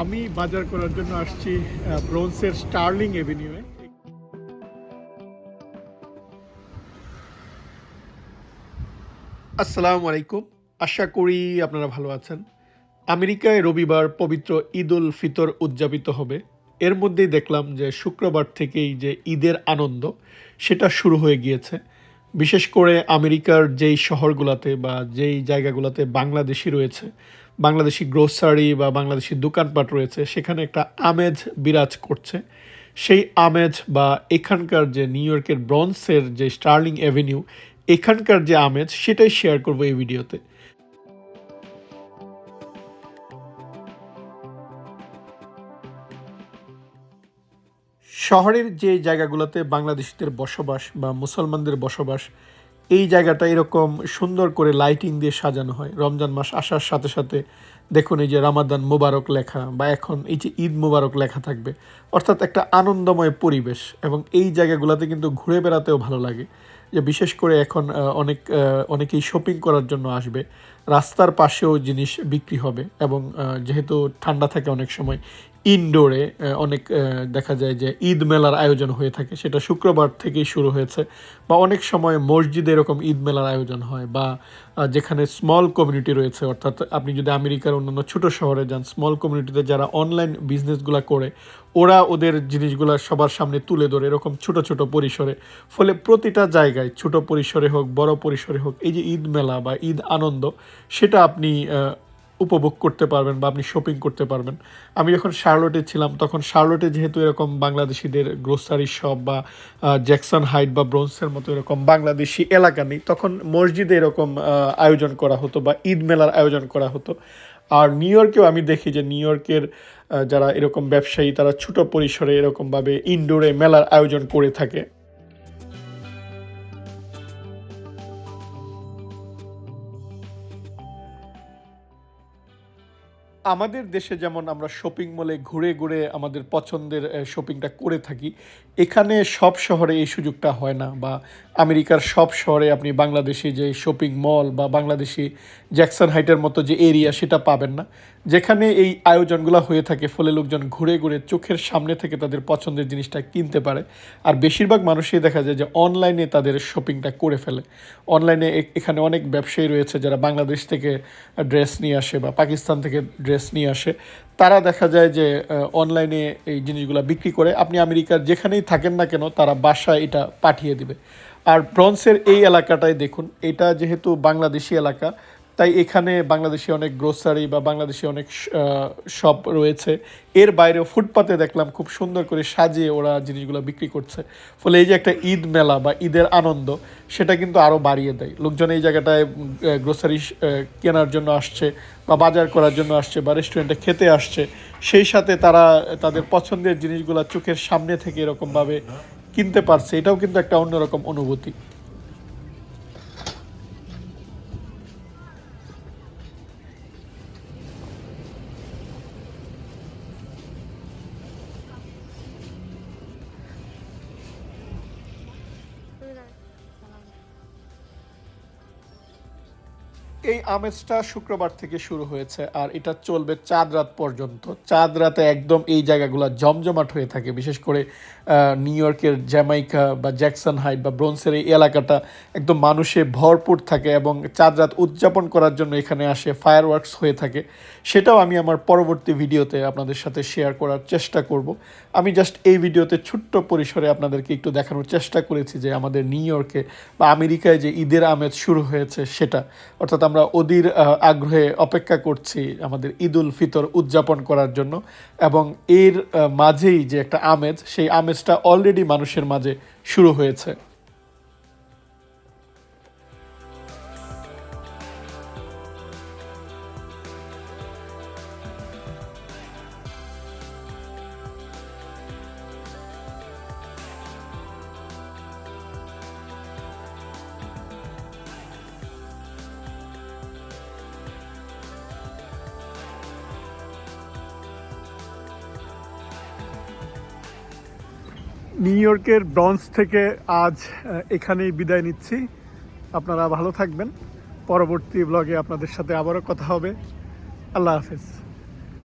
আমি বাজার করার জন্য আসছি ব্রোন্সের স্টার্লিং এভিনিউয়ে। আসসালামু আলাইকুম। আশা করি আপনারা ভালো আছেন। আমেরিকায় রবিবার পবিত্র ঈদ উল ফিতর উদযাপিত হবে। এর মধ্যেই দেখলাম যে শুক্রবার থেকেই যে ঈদের আনন্দ, সেটা শুরু হয়ে গিয়েছে। বিশেষ করে আমেরিকার যেই শহরগুলোতে বা যেই জায়গাগুলোতে বাংলাদেশি রয়েছে বাংলাদেশি গ্রোসারি বা বাংলাদেশি দোকানপাট রয়েছে, সেখানে একটা আমেজ বিরাজ করছে। সেই আমেজ বা এখানকার যে নিউ ইয়র্কের ব্রন্সের যে স্টার্লিং অ্যাভিনিউ এখানকার যে আমেজ, সেটাই শেয়ার করব এই ভিডিওতে। শহরের যে জায়গাগুলোতে বাংলাদেশিদের বসবাস বা মুসলমানদের বসবাস এই জায়গাটা এরকম সুন্দর করে লাইটিং দিয়ে সাজানো হয়। রমজান মাস আসার সাথে সাথে দেখুন এই যে রামাদান মোবারক লেখা বা এখন এই যে ঈদ মোবারক লেখা থাকবে। অর্থাৎ একটা আনন্দময় পরিবেশ এবং এই জায়গাগুলোতে কিন্তু ঘুরে বেড়াতেও ভালো লাগে। যে বিশেষ করে এখন অনেক অনেকেই শপিং করার জন্য আসবে। রাস্তার পাশেও জিনিস বিক্রি হবে এবং যেহেতু ঠান্ডা থাকে অনেক সময় ইনডোরে অনেক দেখা যায় যে ঈদ মেলার আয়োজন হয়ে থাকে, সেটা শুক্রবার থেকেই শুরু হয়েছে বা অনেক সময় মসজিদে এরকম ঈদ মেলার আয়োজন হয় বা যেখানে স্মল কমিউনিটি রয়েছে, অর্থাৎ আপনি যদি আমেরিকার অন্যান্য ছোট শহরে যান স্মল কমিউনিটিতে যারা অনলাইন বিজনেসগুলো করে ওরা ওদের জিনিসগুলো সবার সামনে তুলে ধরে এরকম ছোট ছোট পরিসরে। ফলে প্রতিটা জায়গায় ছোট পরিসরে হোক, বড় পরিসরে হোক, এই যে ঈদ মেলা বা ঈদ আনন্দ, সেটা আপনি উপভোগ করতে পারবেন বা আপনি শপিং করতে পারবেন। আমি যখন শার্লটে ছিলাম, তখন শার্লটে যেহেতু এরকম বাংলাদেশিদের গ্রোসারি শপ বা জ্যাকসন হাইট বা ব্রোন্সের মতো এরকম বাংলাদেশি এলাকা নেই, তখন মসজিদে এরকম আয়োজন করা হতো বা ঈদ মেলার আয়োজন করা হতো। আর নিউ ইয়র্কেও আমি দেখি যে নিউ ইয়র্কের যারা এরকম ব্যবসায়ী, তারা ছোট পরিসরে এরকমভাবে ইনডোরে মেলার আয়োজন করে থাকে। আমাদের দেশে যেমন আমরা শপিং মলে ঘুরে ঘুরে আমাদের পছন্দের শপিংটা করে থাকি, এখানে সব শহরে এই সুযোগটা হয় না বা আমেরিকার সব শহরে আপনি বাংলাদেশি যে শপিং মল বা বাংলাদেশি জ্যাকসন হাইটের মতো যে এরিয়া সেটা পাবেন না। যেখানে এই আয়োজনগুলো হয়ে থাকে, ফলে লোকজন ঘুরে ঘুরে চোখের সামনে থেকে তাদের পছন্দের জিনিসটা কিনতে পারে। আর বেশিরভাগ মানুষই দেখা যায় যে অনলাইনে তাদের শপিংটা করে ফেলে। অনলাইনে এখানে অনেক ব্যবসায়ী রয়েছে যারা বাংলাদেশ থেকে ড্রেস নিয়ে আসে বা পাকিস্তান থেকে ড্রেস নিয়ে আসে। তারা দেখা যায় যে অনলাইনে এই জিনিসগুলো বিক্রি করে। আপনি আমেরিকার যেখানেই থাকেন না কেন, তারা বাসায় এটা পাঠিয়ে দিবে। আর ব্রন্সের এই এলাকাটাই দেখুন, এটা যেহেতু বাংলাদেশি এলাকা তাই এখানে বাংলাদেশি অনেক গ্রোসারি বা বাংলাদেশি অনেক শপ রয়েছে। এর বাইরেও ফুটপাতে দেখলাম খুব সুন্দর করে সাজিয়ে ওরা জিনিসগুলো বিক্রি করছে। ফলে এই যে একটা ঈদ মেলা বা ঈদের আনন্দ, সেটা কিন্তু আরও বাড়িয়ে দেয়। লোকজন এই জায়গাটায় গ্রোসারি কেনার জন্য আসছে বা বাজার করার জন্য আসছে বা রেস্টুরেন্টে খেতে আসছে, সেই সাথে তারা তাদের পছন্দের জিনিসগুলো চোখের সামনে থেকে এরকমভাবে কিনতে পারছে। এটাও কিন্তু একটা অন্যরকম অনুভূতি। এই আমেজটা শুক্রবার থেকে শুরু হয়েছে আর এটা চলবে চাঁদ রাত পর্যন্ত। চাঁদ রাতে একদম এই জায়গাগুলো জমজমাট হয়ে থাকে, বিশেষ করে নিউ ইয়র্কের জ্যামাইকা বা জ্যাকসন হাইট বা ব্রোন্সের এই এলাকাটা একদম মানুষে ভরপুর থাকে এবং চাঁদ রাত উদযাপন করার জন্য এখানে আসে ফায়ার ওয়ার্কস হয়ে থাকে। সেটাও আমি আমার পরবর্তী ভিডিওতে আপনাদের সাথে শেয়ার করার চেষ্টা করব। আমি জাস্ট এই ভিডিওতে ছোট্ট পরিসরে আপনাদেরকে একটু দেখানোর চেষ্টা করেছি যে আমাদের নিউ ইয়র্কে বা আমেরিকায় যে ঈদের আমেজ শুরু হয়েছে সেটা। অর্থাৎ আমরা অধীর আগ্রহে অপেক্ষা করছি আমাদের ঈদ উল ফিতর উদযাপন করার জন্য এবং এর মাঝেই যে একটা আমেজ, সেই আমেজটা অলরেডি মানুষের মাঝে শুরু হয়েছে। নিউ ইয়র্কের ব্রঞ্জ থেকে আজ এখানেই বিদায় নিচ্ছি। আপনারা ভালো থাকবেন। পরবর্তী ব্লগে আপনাদের সাথে আবারও কথা হবে। আল্লাহ হাফেজ।